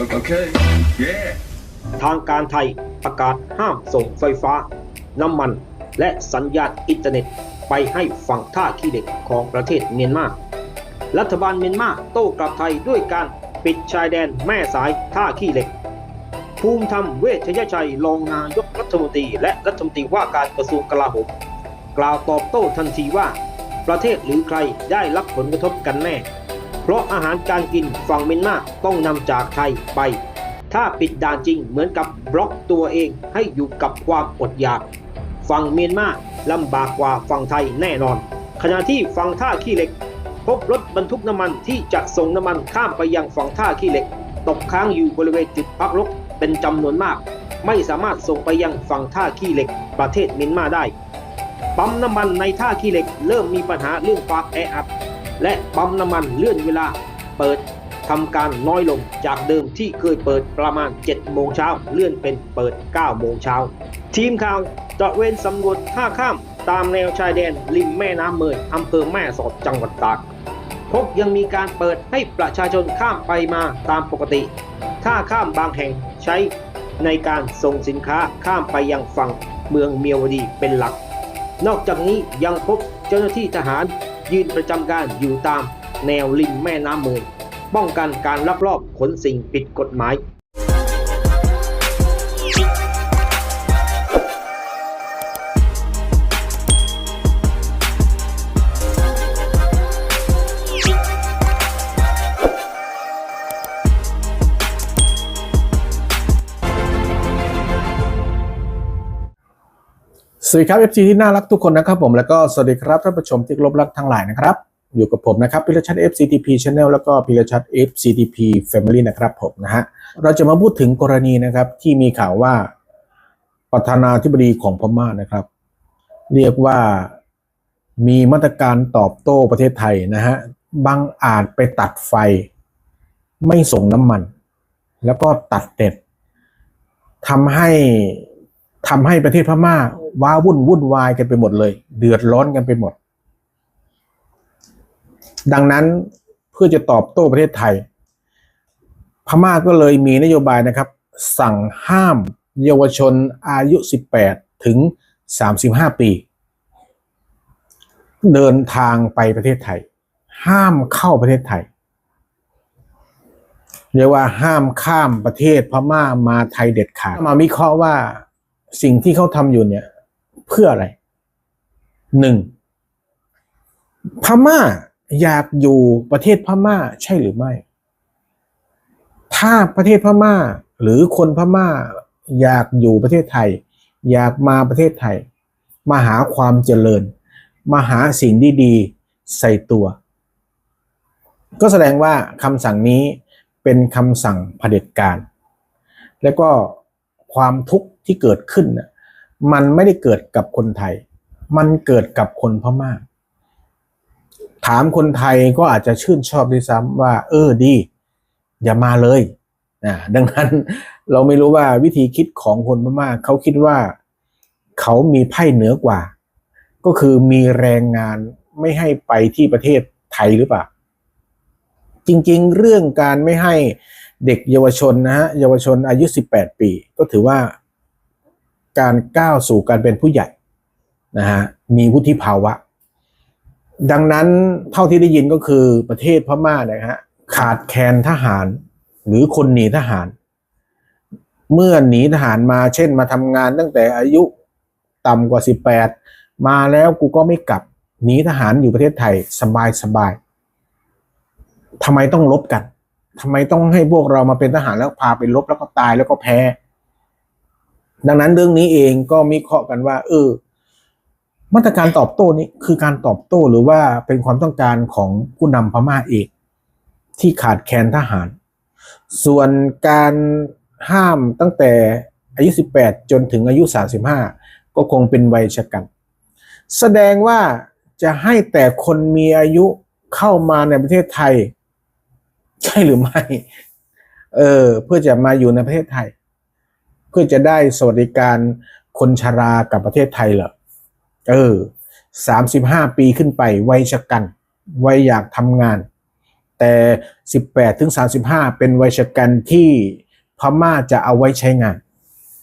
Okay. Yeah. ทางการไทยประกาศห้ามส่งไฟฟ้า น้ำมัน และสัญญาณอินเทอร์เน็ตไปให้ฝั่งท่าขี้เหล็กของประเทศเมียนมา รัฐบาลเมียนมาโต้กลับไทยด้วยการปิดชายแดนแม่สายท่าขี้เหล็ก ภูมิธรรมเวชยชัยรองนายกรัฐมนตรีและรัฐมนตรีว่าการกระทรวงกลาโหมกล่าวตอบโต้ทันทีว่า ประเทศหรือใครได้รับผลกระทบกันแน่ ราะอาหารการกินฝั่งเมียนมาต้องนำจากไทยไป ถ้าปิดด่านจริงเหมือนกับบล็อกตัวเองให้อยู่กับความอดอยาก ฝั่งเมียนมาลำบากกว่าฝั่งไทยแน่นอน ขณะที่ฝั่งท่าขี้เหล็ก พบรถบรรทุกน้ำมันที่จะส่งน้ำมันข้ามไปยังฝั่งท่าขี้เหล็ก ตกค้างอยู่บริเวณจุดพักรถเป็นจำนวนมาก ไม่สามารถส่งไปยังฝั่งท่าขี้เหล็ก ประเทศเมียนมาได้ปั๊มน้ำมันในท่าขี้เหล็กเริ่มมีปัญหาเรื่องความแออัด และปั๊มน้ำมันเลื่อนเวลาเปิดทำการน้อยลงจากเดิมที่เคยเปิดประมาณ 7 โมงเช้าเลื่อนเป็นเปิด 9 โมงเช้า ทีมข่าวตระเวนสำรวจท่าข้ามตามแนวชายแดนริมแม่น้ำเมยอำเภอแม่สอดจังหวัดตากพบยังมีการเปิดให้ประชาชนข้ามไปมาตามปกติ ท่าข้ามบางแห่งใช้ในการส่งสินค้าข้ามไปยังฝั่งเมืองเมียวดีเป็นหลัก นอกจากนี้ยังพบเจ้าหน้าที่ทหาร ยืนประจำการอยู่ตามแนวริมแม่น้ำเมยป้องกันการลักลอบขนสิ่งผิดกฎหมาย สวัสดีครับ FC ที่น่ารักทุกคนนะครับผมแล้วก็สวัสดีครับท่านผู้ชมที่รบรักทั้งหลายนะครับ อยู่กับผมนะครับพิรชัด FCTP Channel แล้วก็พิรชัด FCTP Family นะครับผมนะฮะเราจะมาพูดถึงกรณีนะครับที่มีข่าวว่าประธานาธิบดีของพม่านะครับ เรียกว่ามีมาตรการตอบโต้ประเทศไทยนะฮะบางอาจไปตัดไฟ ไม่ส่งน้ำมัน แล้วก็ตัดเด็ดทำให้ ทำให้ประเทศพม่าว้าวุ่นวุ่นวายกันไปหมดเลย เดือดร้อนกันไปหมด ดังนั้นเพื่อจะตอบโต้ประเทศไทย พม่าก็เลยมีนโยบายนะครับ สั่งห้ามเยาวชนอายุ 18 ถึง 35 ปี เดินทางไปประเทศไทย ห้ามเข้าประเทศไทยเรียกว่าห้ามข้ามประเทศพม่ามาไทยเด็ดขาดมาวิเคราะห์ว่า สิ่งที่เขาทำอยู่เนี่ย เพื่ออะไรหนึ่งพม่าอยากอยู่ประเทศพม่าใช่หรือไม่ ถ้าประเทศพม่าหรือคนพม่าอยากอยู่ประเทศไทย อยากมาประเทศไทย มาหาความเจริญ มาหาสิ่งดีๆใส่ตัว ก็แสดงว่าคำสั่งนี้เป็นคำสั่งเผด็จการ แล้วก็ ความทุกข์ที่เกิดขึ้นน่ะมันไม่ได้เกิดกับคนไทย มันเกิดกับคนพม่าถามคนไทยก็อาจจะชื่นชอบด้วยซ้ำว่า เออดี อย่ามาเลยนะดังนั้นเราไม่รู้ว่าวิธีคิดของคนพม่าเขาคิดว่าเขามีไพ่เหนือกว่า ก็คือมีแรงงานไม่ให้ไปที่ประเทศไทยหรือเปล่า จริง ๆ เรื่องการไม่ให้เด็กเยาวชนนะฮะเยาวชนอายุ 18 ปี ก็ถือว่าการก้าวสู่การเป็นผู้ใหญ่นะฮะมีวุฒิภาวะ ดังนั้นเท่าที่ได้ยินก็คือประเทศพม่านะฮะขาดแคลนทหารหรือคนหนีทหาร เมื่อหนีทหารมาเช่นมาทำงานตั้งแต่อายุต่ำกว่า 18 มาแล้วกูก็ไม่กลับหนีทหารอยู่ประเทศไทยสบายสบาย ทำไมต้องลบกันทำไมต้องให้พวกเรามาเป็นทหารแล้วพาไปลบแล้วก็ตายแล้วก็แพ้ ดังนั้นเรื่องนี้เองก็มีเคาะกันว่า เออ มาตรการตอบโต้นี้คือการตอบโต้หรือว่าเป็นความต้องการของผู้นำพม่าเองที่ขาดแคลนทหาร ส่วนการห้ามตั้งแต่อายุ 18 จนถึงอายุ 35 ก็คงเป็นวัยชะกัน แสดงว่าจะให้แต่คนมีอายุเข้ามาในประเทศไทย ใช่หรือไม่ เออ เพื่อจะมาอยู่ในประเทศไทย เพื่อจะได้สวัสดิการคนชรากับประเทศไทยเหรอ เออสามสิบห้าปีขึ้นไปวัยชะกันวัยอยากทำงาน แต่18ถึง35เป็นวัยชกันที่พม่าจะเอาไว้ใช้งาน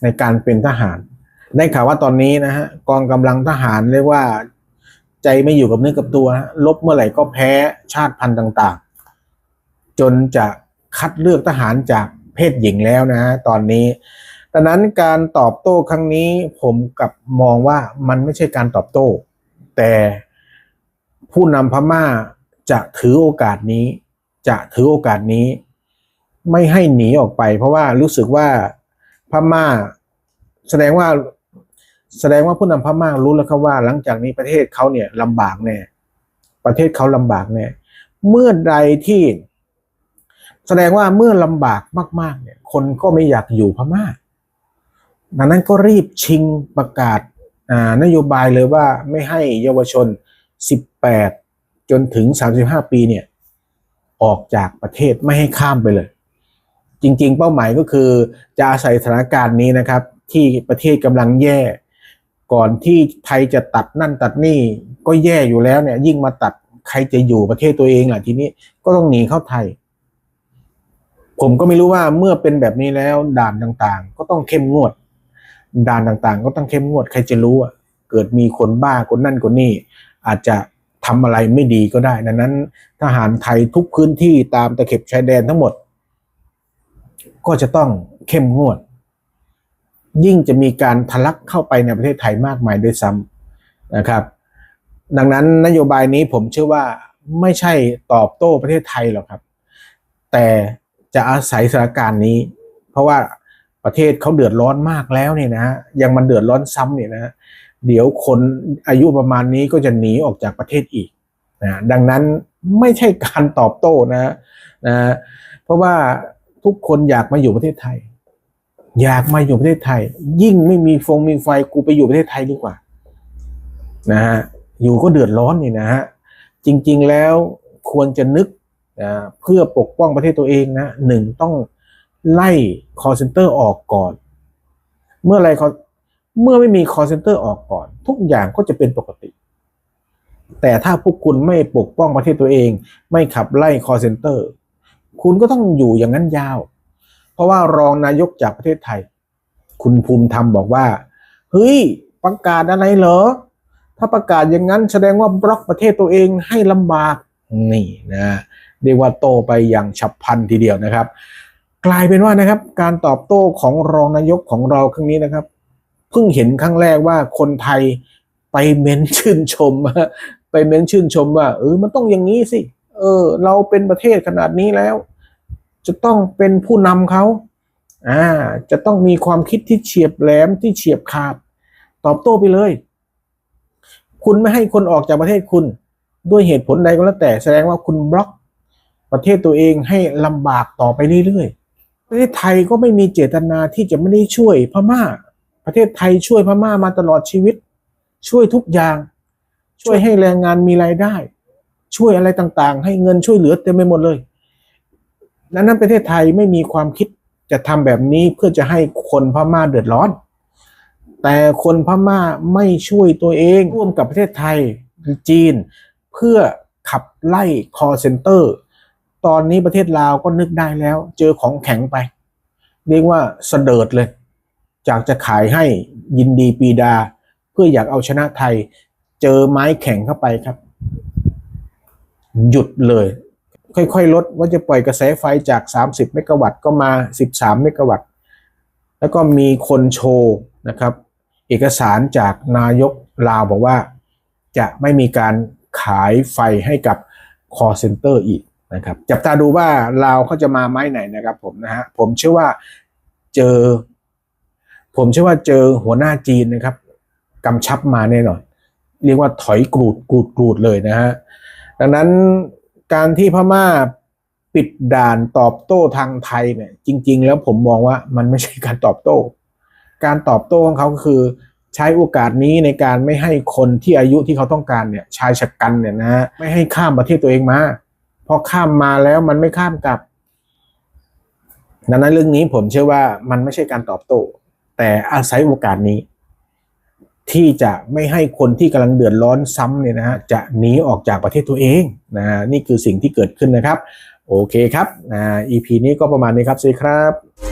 ในการเป็นทหาร ได้ข่าวว่าตอนนี้นะฮะกองกำลังทหารเรียกว่า ใจไม่อยู่กับเนื้อกับตัวฮะลบเมื่อไหร่ก็แพ้ชาติพันธุ์ต่าง จนจะคัดเลือกทหารจากเพศหญิงแล้วนะตอนนี้ดังนั้นการตอบโต้ครั้งนี้ผมกับมองว่ามันไม่ใช่การตอบโต้ แต่ผู้นำพม่าจะถือโอกาสนี้ จะถือโอกาสนี้ ไม่ให้หนีออกไป เพราะว่ารู้สึกว่าพม่า แสดงว่าแสดงว่าผู้นำพม่ารู้แล้วครับว่า หลังจากนี้ประเทศเขาเนี่ยลำบากแน่ประเทศเขาลำบากแน่เมื่อใดที่ แสดงว่าเมื่อลำบากมาก ๆ เนี่ย คนก็ไม่อยากอยู่พม่าดังนั้นก็รีบชิงประกาศานโยบายเลยว่าไม่ให้เยาวชน 18 จนถึง 35 ปีเนี่ย ออกจากประเทศไม่ให้ข้ามไปเลย จริง ๆ เป้าหมายก็คือจะอาศัยสถานการณ์นี้นะครับ ที่ประเทศกำลังแย่ ก่อนที่ไทยจะตัดนั่นตัดนี่ก็แย่อยู่แล้วเนี่ย ยิ่งมาตัดใครจะอยู่ประเทศตัวเองล่ะทีนี้ก็ต้องหนีเข้าไทย ผมก็ไม่รู้ว่าเมื่อเป็นแบบนี้แล้วด่านต่างๆ ก็ต้องเข้มงวด ด่านต่างๆ ก็ต้องเข้มงวดใครจะรู้อะเกิดมีคนบ้าคนนั่นคนนี่ อาจจะทำอะไรไม่ดีก็ได้ดังนั้น ทหารไทยทุกพื้นที่ตามตะเข็บชายแดนทั้งหมด ก็จะต้องเข้มงวด ยิ่งจะมีการทะลักเข้าไปในประเทศไทยมากมายด้วยซ้ำนะครับ ดังนั้นนโยบายนี้ผมเชื่อว่าไม่ใช่ตอบโต้ประเทศไทยหรอกครับ แต่ จะอาศัยสถานการณ์นี้ เพราะว่าประเทศเขาเดือดร้อนมากแล้วเนี่ยนะฮะยังมันเดือดร้อนซ้ำเนี่ยนะฮะเดี๋ยวคนอายุประมาณนี้ก็จะหนีออกจากประเทศอีกนะดังนั้นไม่ใช่การตอบโต้นะนะเพราะว่าทุกคนอยากมาอยู่ประเทศไทย อยากมาอยู่ประเทศไทย ยิ่งไม่มีฟงมีไฟกูไปอยู่ประเทศไทยดีกว่านะฮะอยู่ก็เดือดร้อนนี่นะฮะจริง ๆแล้วควรจะนึก นะเพื่อปกป้องประเทศตัวเองนะหนึ่งต้องไล่ call center ออกก่อน เมื่อไรเมื่อไม่มี call center ออกก่อน ทุกอย่างก็จะเป็นปกติ แต่ถ้าพวกคุณไม่ปกป้องประเทศตัวเอง ไม่ขับไล่ call center คุณก็ต้องอยู่อย่างนั้นยาว เพราะว่ารองนายกจากประเทศไทย คุณภูมิธรรมบอกว่า เฮ้ย ประกาศอะไรเหรอ ถ้าประกาศอย่างนั้นแสดงว่าบล็อกประเทศตัวเองให้ลำบาก นี่นะ เรียกว่าโตไปอย่างฉับพลันทีเดียวนะครับ กลายเป็นว่านะครับ การตอบโต้ของรองนายกของเราครั้งนี้นะครับเพิ่งเห็นครั้งแรกว่าคนไทยไปเม้นชื่นชม ไปเม้นชื่นชมว่าเออมันต้องอย่างนี้สิเออ เราเป็นประเทศขนาดนี้แล้ว จะต้องเป็นผู้นำเขาอ่าจะต้องมีความคิดที่เฉียบแหลมที่เฉียบขาด ตอบโต้ไปเลย คุณไม่ให้คนออกจากประเทศคุณ ด้วยเหตุผลใดก็แล้วแต่แสดงว่าคุณบล็อก ประเทศตัวเองให้ลำบากต่อไปเรื่อยๆ ประเทศไทยก็ไม่มีเจตนาที่จะไม่ได้ช่วยพม่า ประเทศไทยช่วยพม่ามาตลอดชีวิต ช่วยทุกอย่าง ช่วยให้แรงงานมีรายได้ ช่วยอะไรต่างๆ ให้เงินช่วยเหลือเต็มไปหมดเลยดังนั้นประเทศไทยไม่มีความคิดจะทำแบบนี้เพื่อจะให้คนพม่าเดือดร้อน แต่คนพม่าไม่ช่วยตัวเองร่วมกับประเทศไทยจีน เพื่อขับไล่ call center ตอ อนนี้ประเทศลาวก็นึกได้แล้ว เจอของแข็งไป เรียกว่าเสดิดเลย จากจะขายให้ยินดีปีดา เพื่ออยากเอาชนะไทย เจอไม้แข็งเข้าไปครับ หยุดเลย ค่อยๆ ลดว่าจะปล่อยกระแสไฟจาก 30 เมกะวัตต์ก็มา 13 เมกะวัตต์แล้วก็มีคนโชว์นะครับ เอกสารจากนายกลาวบอกว่า จะไม่มีการขายไฟให้กับ call center อีก นะครับจับตาดูว่าลาวเขาจะมาไม้ไหนนะครับผมนะฮะผมเชื่อว่าเจอ ผมเชื่อว่าเจอหัวหน้าจีนนะครับกำชับมาแน่นอนเรียกว่าถอยกรูดกรูดกรูดเลยนะฮะดังนั้นการที่พม่าปิดด่านตอบโต้ทางไทยเนี่ยจริง ๆ แล้วผมมองว่ามันไม่ใช่การตอบโต้ การตอบโต้ของเขาก็คือใช้โอกาสนี้ในการไม่ให้คนที่อายุที่เขาต้องการเนี่ยชายชะกันเนี่ยนะฮะไม่ให้ข้ามประเทศตัวเองมา พอข้ามมาแล้วมันไม่ข้ามกลับ ดังนั้นเรื่องนี้ผมเชื่อว่ามันไม่ใช่การตอบโต้ แต่อาศัยโอกาสนี้ ที่จะไม่ให้คนที่กำลังเดือดร้อนซ้ำเนี่ยนะฮะจะหนีออกจากประเทศตัวเองนะนี่คือสิ่งที่เกิดขึ้นนะครับ โอเคครับนะ EP นี้ก็ประมาณนี้ครับสวัสดีครับ